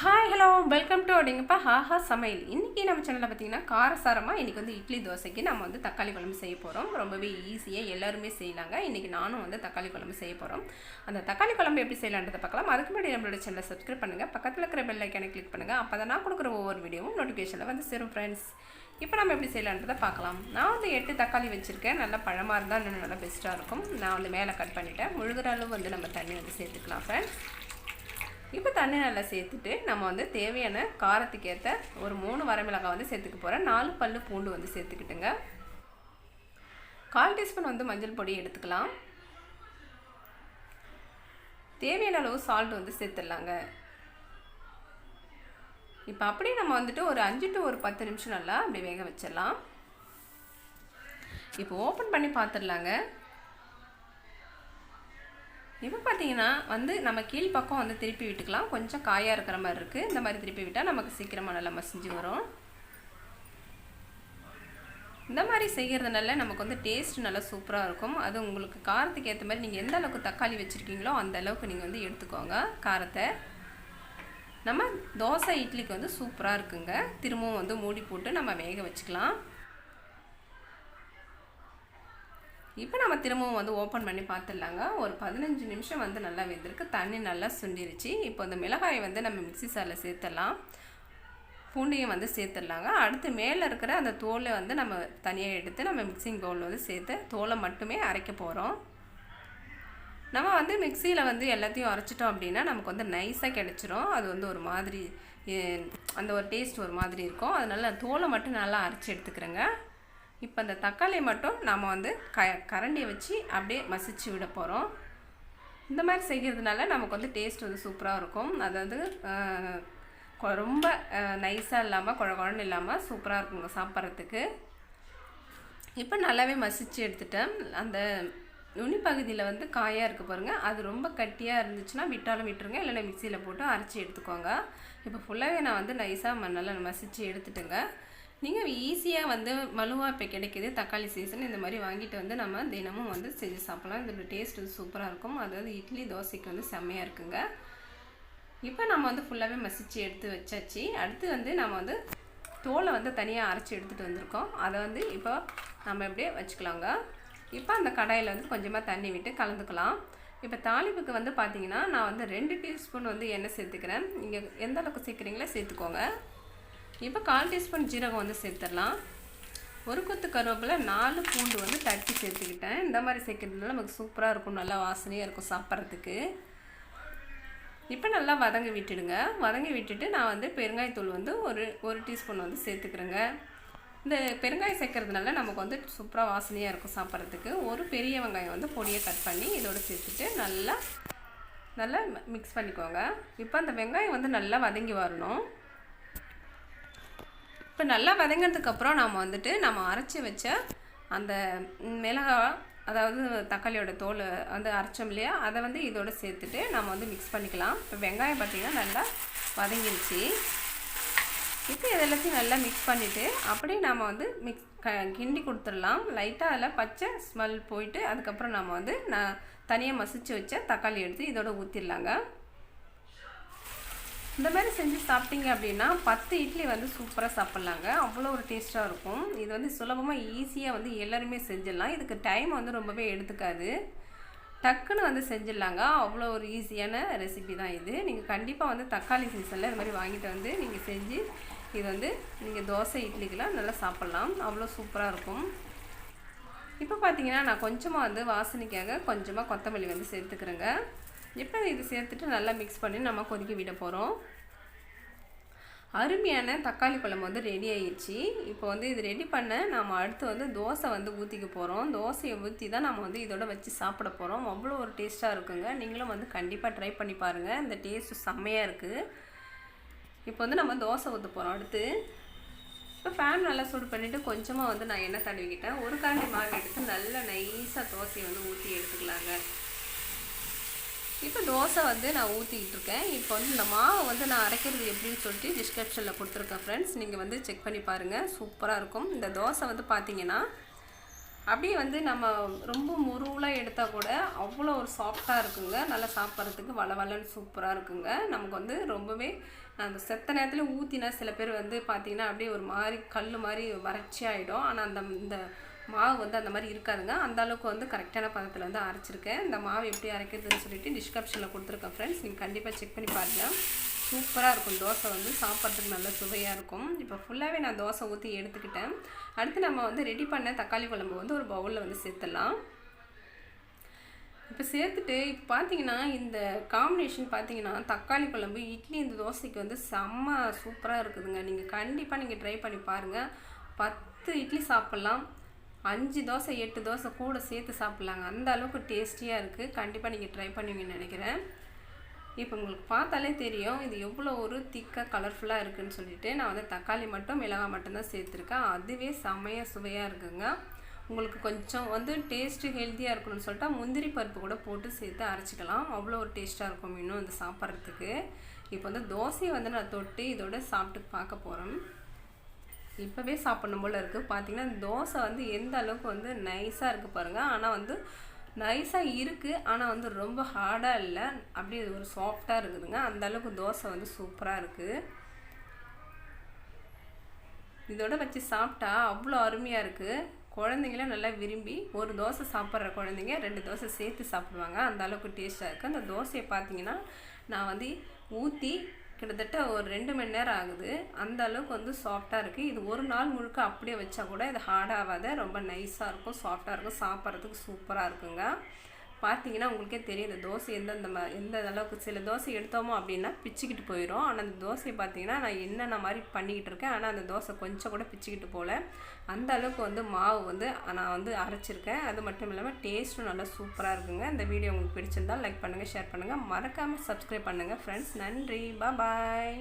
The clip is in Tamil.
ஹாய் ஹலோ வெல்கம் டு அப்படிங்கப்பா ஹாஹா சமையல் இன்றைக்கி நம்ம சேனலில் பார்த்தீங்கன்னா காரசாரமாக இன்றைக்கி வந்து இட்லி தோசைக்கு நம்ம வந்து தக்காளி குழம்பு செய்ய போகிறோம் ரொம்பவே ஈஸியாக எல்லாருமே செய்யலாங்க. இன்றைக்கி நானும் வந்து தக்காளி குழம்பு செய்ய போகிறோம் அந்த தக்காளி குழம்பு எப்படி செய்யலான்றதை பார்க்கலாம். அதுக்கு முன்னாடி நம்மளோட சேனலை சப்ஸ்கிரைப் பண்ணுங்கள் பக்கத்தில் இருக்கிற பெல் ஐக்கானை கிளிக் பண்ணுங்கள் அப்போ தான் நான் கொடுக்குற ஒவ்வொரு வீடியோவும் நோட்டிஃபிகேஷனில் வந்து சேரும் ஃப்ரெண்ட்ஸ் இப்போ நம்ம எப்படி செய்யலான்றதை பார்க்கலாம். நான் வந்து எட்டு தக்காளி வச்சுருக்கேன். நல்லா பழமாக இருந்தால் இன்னும் நல்லா பெஸ்ட்டாக இருக்கும். நான் வந்து மேலே கட் பண்ணிவிட்டேன் முழுகிற அளவு வந்து நம்ம தண்ணி வந்து சேர்த்துக்கலாம் ஃப்ரெண்ட்ஸ் இப்போ தண்ணி நல்லா சேர்த்துட்டு நம்ம வந்து தேவையான காரத்துக்கு ஏற்ற ஒரு மூணு வரமிளகாய் வந்து சேர்த்துக்க போகிறேன் நாலு பல்லு பூண்டு வந்து சேர்த்துக்கிட்டுங்க. கால் டீஸ்பூன் வந்து மஞ்சள் பொடி எடுத்துக்கலாம். தேவையான அளவு சால்ட் வந்து சேர்த்துடலாங்க. இப்போ அப்படியே நம்ம வந்துட்டு ஒரு அஞ்சு டு ஒரு பத்து நிமிஷம் நல்லா அப்படி வேக வச்சிடலாம். இப்போ ஓப்பன் பண்ணி பார்த்துடலாங்க. இப்போ பார்த்தீங்கன்னா வந்து நம்ம கீழ்ப்பக்கம் வந்து திருப்பி விட்டுக்கலாம். கொஞ்சம் காயாக இருக்கிற மாதிரி இருக்குது இந்த மாதிரி திருப்பி விட்டால் நமக்கு சீக்கிரமாக நல்லா மசிஞ்சு வரும். இந்த மாதிரி செய்கிறதுனால நமக்கு வந்து டேஸ்ட் நல்லா சூப்பராக இருக்கும். அது உங்களுக்கு காரத்துக்கு ஏற்ற மாதிரி நீங்கள் எந்த அளவுக்கு தக்காளி வச்சுருக்கீங்களோ அந்த அளவுக்கு நீங்கள் வந்து எடுத்துக்கோங்க காரத்தை. நம்ம தோசை இட்லிக்கு வந்து சூப்பராக இருக்குங்க. திரும்பவும் வந்து மூடி போட்டு நம்ம வேக வச்சுக்கலாம். இப்போ நம்ம திரும்பவும் வந்து ஓப்பன் பண்ணி பார்த்துடலாங்க. ஒரு பதினஞ்சு நிமிஷம் வந்து நல்லா வெந்திருக்கு. தண்ணி நல்லா சுண்டிருச்சு. இப்போ இந்த மிளகாயை வந்து நம்ம மிக்சி சாரில் சேர்த்துடலாம். பூண்டையும் வந்து சேர்த்துடலாங்க. அடுத்து மேலே இருக்கிற அந்த தோலை வந்து நம்ம தனியாக எடுத்து நம்ம மிக்சிங் பவுலில் வந்து சேர்த்து தோலை மட்டுமே அரைக்க போகிறோம் நம்ம வந்து மிக்சியில் வந்து எல்லாத்தையும் அரைச்சிட்டோம் அப்படின்னா நமக்கு வந்து நைஸாக கிடச்சிரும். அது வந்து ஒரு மாதிரி அந்த ஒரு டேஸ்ட் ஒரு மாதிரி இருக்கும். அதனால் தோலை மட்டும் நல்லா அரைச்சி எடுத்துக்கிறேங்க. இப்போ அந்த தக்காளி மட்டும் நாம் வந்து க கரண்டியை வச்சு அப்படியே மசிச்சு விட போகிறோம் இந்த மாதிரி செய்கிறதுனால நமக்கு வந்து டேஸ்ட் வந்து சூப்பராக இருக்கும். அதாவது ரொம்ப நைஸாக இல்லாமல் குழ குழன்னு இல்லாமல் சூப்பராக இருக்குங்க சாப்பிட்றதுக்கு. இப்போ நல்லாவே மசிச்சு எடுத்துட்டேன். அந்த நுனி பகுதியில் வந்து காயாக இருக்குது பாருங்கள் அது ரொம்ப கட்டியாக இருந்துச்சுன்னா விட்டாலும் விட்டுருங்க. இல்லைன்னா மிக்சியில் போட்டு அரைச்சி எடுத்துக்கோங்க. இப்போ ஃபுல்லாகவே நான் வந்து நைஸாக நல்லா மசிச்சு எடுத்துட்டுங்க. நீங்கள் ஈஸியாக வந்து மலுவாக இப்போ கிடைக்கிது தக்காளி சீசன் இந்த மாதிரி வாங்கிட்டு வந்து நம்ம தினமும் வந்து செஞ்சு சாப்பிட்லாம். இதோட டேஸ்ட் வந்து சூப்பராக இருக்கும். அதாவது இட்லி தோசைக்கு வந்து செம்மையாக இருக்குங்க. இப்போ நம்ம வந்து ஃபுல்லாகவே மசிச்சு எடுத்து வச்சாச்சு. அடுத்து வந்து நம்ம வந்து தோலை வந்து தனியாக அரைச்சி எடுத்துகிட்டு வந்திருக்கோம். அதை வந்து இப்போ நம்ம எப்படியே வச்சுக்கலாங்க. இப்போ அந்த கடாயில் வந்து கொஞ்சமாக தண்ணி விட்டு கலந்துக்கலாம். இப்போ தாளிப்புக்கு வந்து பார்த்தீங்கன்னா நான் வந்து ரெண்டு டீஸ்பூன் வந்து எண்ணெய் சேர்த்துக்கிறேன். நீங்கள் எந்த அளவுக்கு சேர்க்குறீங்களோ சேர்த்துக்கோங்க. இப்போ கால் டீஸ்பூன் ஜீரகம் வந்து சேர்த்துடலாம். ஒரு கொத்து கருவேப்பிலை நாலு பூண்டு வந்து தட்டி சேர்த்துக்கிட்டேன். இந்த மாதிரி சேர்க்கறதுனால நமக்கு சூப்பராக இருக்கும் நல்லா வாசனையாக இருக்கும் சாப்பிட்றதுக்கு. இப்போ நல்லா வதங்கி விட்டுடுங்க. வதங்கி விட்டுட்டு நான் வந்து பெருங்காயத்தூள் வந்து ஒரு ஒரு டீஸ்பூன் வந்து சேர்த்துக்கிறேங்க. இந்த பெருங்காயம் சேர்க்கறதுனால நமக்கு வந்து சூப்பராக வாசனையாக இருக்கும் சாப்பிட்றதுக்கு. ஒரு பெரிய வெங்காயம் வந்து பொடியை கட் பண்ணி இதோடு சேர்த்துட்டு நல்லா நல்லா மிக்ஸ் பண்ணிக்கோங்க. இப்போ அந்த வெங்காயம் வந்து நல்லா வதங்கி வரணும். இப்போ நல்லா வதங்கினதுக்கப்புறம் நம்ம வந்துட்டு நம்ம அரைச்சி வச்ச அந்த மிளகாய் அதாவது தக்காளியோட தோல் வந்து அரைச்சோம் இல்லையா? அதை வந்து இதோடு சேர்த்துட்டு நம்ம வந்து மிக்ஸ் பண்ணிக்கலாம். இப்போ வெங்காயம் பார்த்திங்கன்னா நல்லா வதங்கிருச்சு. இப்போ இதெல்லாத்தையும் நல்லா மிக்ஸ் பண்ணிவிட்டு அப்படியே நம்ம வந்து மிக்ஸ் க கிண்டி கொடுத்துடலாம். லைட்டாக அதில் பச்சை ஸ்மெல் போயிட்டு அதுக்கப்புறம் நம்ம வந்து நான் தனியாக மசிச்சு வச்ச தக்காளி எடுத்து இதோட ஊற்றிடலாங்க இந்த மாதிரி செஞ்சு சாப்பிட்டீங்க அப்படின்னா பத்து இட்லி வந்து சூப்பராக சாப்பிட்லாங்க. அவ்வளோ ஒரு டேஸ்ட்டாக இருக்கும். இது வந்து சுலபமாக ஈஸியாக வந்து எல்லாருமே செஞ்சிடலாம். இதுக்கு டைம் வந்து ரொம்பவே எடுத்துக்காது. டக்குன்னு வந்து செஞ்சிடலாங்க. அவ்வளோ ஒரு ஈஸியான ரெசிபி தான் இது. நீங்கள் கண்டிப்பாக வந்து தக்காளி சீசனில் இது மாதிரி வாங்கிட்டு வந்து நீங்கள் செஞ்சு இது வந்து நீங்கள் தோசை இட்லிக்கெலாம் நல்லா சாப்பிட்லாம். அவ்வளோ சூப்பராக இருக்கும். இப்போ பார்த்தீங்கன்னா நான் கொஞ்சமாக வந்து வாசனைக்காக கொஞ்சமாக கொத்தமல்லி வந்து சேர்த்துக்கிறேங்க. இப்போ இது சேர்த்துட்டு நல்லா மிக்ஸ் பண்ணி நம்ம கொதிக்க விட போகிறோம் அருமையான தக்காளி குழம்பு வந்து ரெடி ஆயிடுச்சு இப்போ வந்து இது ரெடி பண்ண நம்ம அடுத்து வந்து தோசை வந்து ஊற்றிக்க போகிறோம் தோசையை ஊற்றி தான் நம்ம வந்து இதோட வச்சு சாப்பிட போகிறோம் அவ்வளோ ஒரு டேஸ்ட்டாக இருக்குங்க. நீங்களும் வந்து கண்டிப்பாக ட்ரை பண்ணி பாருங்கள் இந்த டேஸ்ட்டு செம்மையாக இருக்குது இப்போ வந்து நம்ம தோசை ஊற்ற போகிறோம் அடுத்து இப்போ ஃபேன் நல்லா சூடு பண்ணிவிட்டு கொஞ்சமாக வந்து நான் எண்ணெய் தடவிக்கிட்டேன். ஒரு காண்டி மாவு எடுத்து நல்லா நைஸாக தோசையை வந்து ஊற்றி எடுத்துக்கலாங்க. இப்போ தோசை வந்து நான் ஊற்றிக்கிட்டு இருக்கேன் இப்போ வந்து இந்த மாவை வந்து நான் அரைக்கிறது எப்படின்னு சொல்லிட்டு டிஸ்கிரிப்ஷனில் கொடுத்துருக்கேன் ஃப்ரெண்ட்ஸ் நீங்கள் வந்து செக் பண்ணி பாருங்கள் சூப்பராக இருக்கும். இந்த தோசை வந்து பார்த்தீங்கன்னா அப்படியே வந்து நம்ம ரொம்ப முருவலாக எடுத்தால் கூட அவ்வளோ ஒரு சாஃப்டாக இருக்குங்க. நல்லா சாப்பிட்றதுக்கு வள வளன்னு சூப்பராக இருக்குங்க. நமக்கு வந்து ரொம்பவே அந்த செத்த நேரத்தில் ஊற்றினா சில பேர் வந்து பார்த்திங்கன்னா அப்படியே ஒரு மாதிரி கல் மாதிரி வறட்சி ஆகிடும் ஆனால் அந்த இந்த மாவு வந்து அந்த மாதிரி இருக்காதுங்க. அந்த அளவுக்கு வந்து கரெக்டான பதத்தில் வந்து அரைச்சிருக்கேன். இந்த மாவு எப்படி அரைக்கிறதுன்னு சொல்லிட்டு டிஸ்கிரிப்ஷனில் கொடுத்துருக்கேன் ஃப்ரெண்ட்ஸ் நீங்கள் கண்டிப்பாக செக் பண்ணி பாருங்கள் சூப்பராக இருக்கும். தோசை வந்து சாப்பிட்றதுக்கு நல்ல சுவையாக இருக்கும். இப்போ ஃபுல்லாகவே நான் தோசை ஊற்றி எடுத்துக்கிட்டேன். அடுத்து நம்ம வந்து ரெடி பண்ண தக்காளி குழம்பு வந்து ஒரு பவுலில் வந்து சேர்த்துடலாம். இப்போ சேர்த்துட்டு இப்போ பார்த்தீங்கன்னா இந்த காம்பினேஷன் பார்த்தீங்கன்னா தக்காளி குழம்பு இட்லி இந்த தோசைக்கு வந்து செம்ம சூப்பராக இருக்குதுங்க. நீங்கள் கண்டிப்பாக நீங்கள் ட்ரை பண்ணி பாருங்கள் பத்து இட்லி சாப்பிட்லாம். அஞ்சு தோசை எட்டு தோசை கூட சேர்த்து சாப்பிட்லாங்க. அந்த அளவுக்கு டேஸ்டியாக இருக்குது கண்டிப்பாக நீங்கள் ட்ரை பண்ணுவீங்கன்னு நினைக்கிறேன். இப்போ உங்களுக்கு பார்த்தாலே தெரியும். இது எவ்வளோ ஒரு திக்காக கலர்ஃபுல்லாக இருக்குதுன்னு சொல்லிட்டு நான் வந்து தக்காளி மட்டும் மிளகாய் மட்டும்தான் சேர்த்துருக்கேன். அதுவே செமையாக சுவையாக இருக்குங்க. உங்களுக்கு கொஞ்சம் வந்து டேஸ்ட்டு ஹெல்த்தியாக இருக்கணும்னு சொல்லிட்டு முந்திரி பருப்பு கூட போட்டு சேர்த்து அரைச்சிக்கலாம். அவ்வளோ ஒரு டேஸ்ட்டாக இருக்கும் இன்னும் வந்து சாப்பிட்றதுக்கு. இப்போ வந்து தோசையை வந்து நான் தொட்டு இதோட சாப்பிட்டு பார்க்க போகிறேன் இப்போவே சாப்பிடணும் போல் இருக்குது பார்த்தீங்கன்னா தோசை வந்து எந்த அளவுக்கு வந்து நைஸாக இருக்குது பாருங்கள் ஆனால் வந்து நைஸாக இருக்குது ஆனால் வந்து ரொம்ப ஹார்டாக இல்லை. அப்படியே ஒரு சாஃப்டாக இருக்குதுங்க. அந்த அளவுக்கு தோசை வந்து சூப்பராக இருக்குது இதோட வச்சு சாப்பிட்டா அவ்வளோ அருமையாக இருக்குது குழந்தைங்களாம் நல்லா விரும்பி ஒரு தோசை சாப்பிட்ற குழந்தைங்க ரெண்டு தோசை சேர்த்து சாப்பிடுவாங்க. அந்த அளவுக்கு டேஸ்ட்டாக இருக்குது அந்த தோசையை பார்த்தீங்கன்னா நான் வந்து ஊற்றி கிட்டத்தட்ட ஒரு ரெண்டு மணி நேரம் ஆகுது. அந்த அளவுக்கு வந்து சாஃப்டாக இருக்குது இது ஒரு நாள் முழுக்க அப்படியே வச்சா கூட இது ஹார்டாகாத ரொம்ப நைஸாக இருக்கும். சாஃப்டாக இருக்கும். சாப்பிட்றதுக்கு சூப்பராக இருக்குங்க. பார்த்தீங்கன்னா உங்களுக்கே தெரியும் இந்த தோசை எந்தெந்த எந்த அளவுக்கு சில தோசை எடுத்தோமோ அப்படின்னா பிச்சுக்கிட்டு போயிடும் ஆனால் அந்த தோசையை பார்த்தீங்கன்னா நான் என்னென்ன மாதிரி பண்ணிக்கிட்டு இருக்கேன் ஆனால் அந்த தோசை கொஞ்சம் கூட பிச்சுக்கிட்டு போகல அந்த அளவுக்கு வந்து மாவு வந்து நான் வந்து அரைச்சிருக்கேன். அது மட்டும் இல்லாமல் டேஸ்ட்டும் நல்லா சூப்பராக இருக்குங்க. இந்த வீடியோ உங்களுக்கு பிடிச்சிருந்தால் லைக் பண்ணுங்கள் ஷேர் பண்ணுங்கள் மறக்காமல் சப்ஸ்கிரைப் பண்ணுங்கள் ஃப்ரெண்ட்ஸ் நன்றி. பாய்